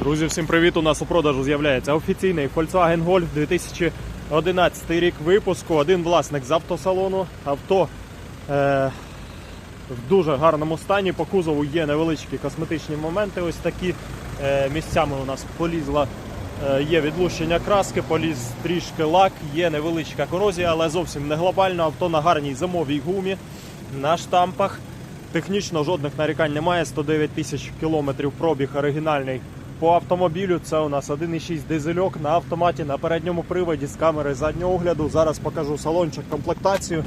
Друзі, всім привіт! У нас у продажу з'являється офіційний Volkswagen Golf 2011 рік випуску. Один власник з автосалону. Авто е, в дуже гарному стані. По кузову є невеличкі косметичні моменти. Ось такі е, місцями у нас полізла. е, Є відлущення краски, поліз трішки лак, є невеличка корозія, але зовсім не глобально. Авто на гарній зимовій гумі на штампах. Технічно жодних нарікань немає. 109 тисяч кілометрів пробіг оригінальний по автомобілю. Це у нас 1,6 дизельок на автоматі на передньому приводі з камери заднього огляду. Зараз покажу салончик комплектацію.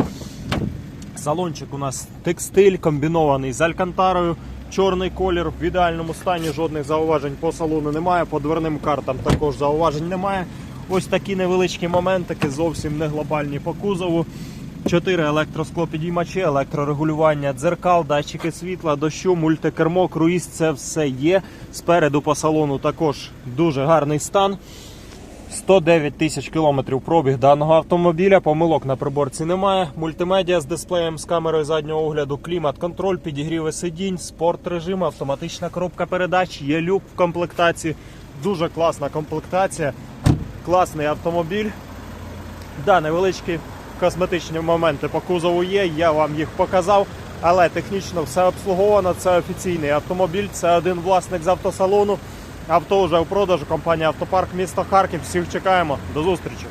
Салончик у нас текстиль комбінований з алькантарою. Чорний колір в ідеальному стані, жодних зауважень по салону немає. По дверним картам також зауважень немає. Ось такі невеличкі моментики, зовсім не глобальні по кузову. Чотири електросклопідіймачі, електрорегулювання дзеркал, датчики світла, дощу, мультикермо, круїз це все є. Спереду по салону також дуже гарний стан. 109 тисяч кілометрів пробіг даного автомобіля. Помилок на приборці немає. Мультимедіа з дисплеєм з камерою заднього огляду, клімат-контроль, підігріви сидінь, спорт режим, автоматична коробка передач, є люк в комплектації. Дуже класна комплектація. Класний автомобіль. Да, невеличкі косметичні моменти по кузову є, я вам їх показав, але технічно все обслуговано. Це офіційний автомобіль, це один власник з автосалону. Авто вже у продажу. Компанія Автопарк міста Харків. Всіх чекаємо. До зустрічі.